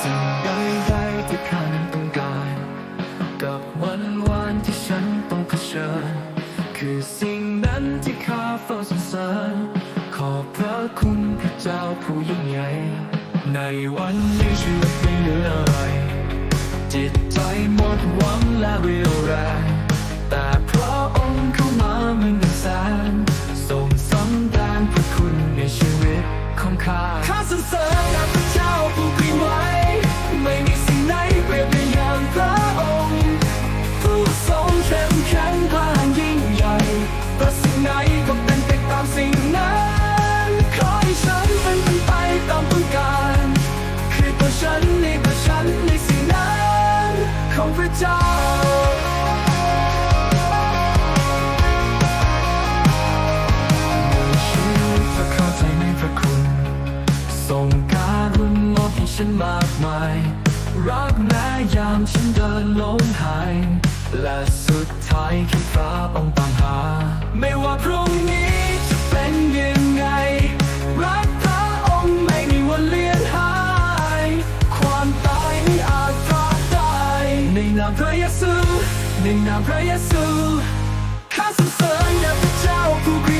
สิ่งใดๆที่ข้านั้นต้องการ กับวันวานที่ฉันต้องเผชิญ คือสิ่งนั้นที่ข้าเฝ้าสรรเสริญขอบพระคุณพระเจ้าผู้ยิ่งใหญ่ ในวันนี้ชีวิตไม่เหลืออะไร จิตใจหมดหวังและเรียวแรง ของพระเจ้าชีวิตจะเข้าในพระคุณส่งการุณมอบให้ฉันมากมาย รักแม้ยามฉันเดินหลงหาย และสุดท้ายแค่พระองตามหา ไม่ว่าพรุ่งนี้ามพระเยซู ในนามพระเยซู ข้าสรรเสริญแด่พระเจ้าผู้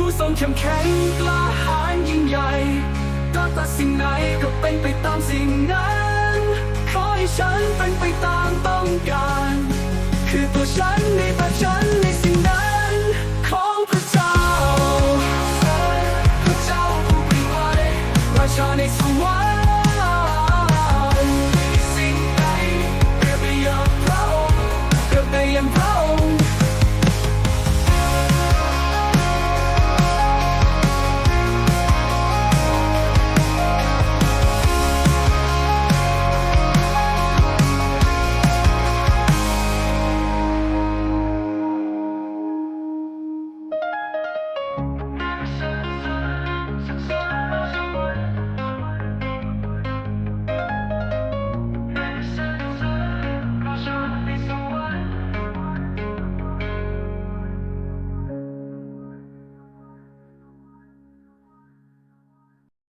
ผู้ทรงเข้มแข็งกล้าหาญยิ่งใหญ่ตั้งแต่สิ่งไหนก็เป็นไปตามสิ่งนั้นขอให้ฉันเป็นไปตามต้องการ คือตัวฉันในตัวฉันในสิ่งนั้นของพระเจ้าพระเจ้าผู้เป็นไว้ราชาในสวรรค์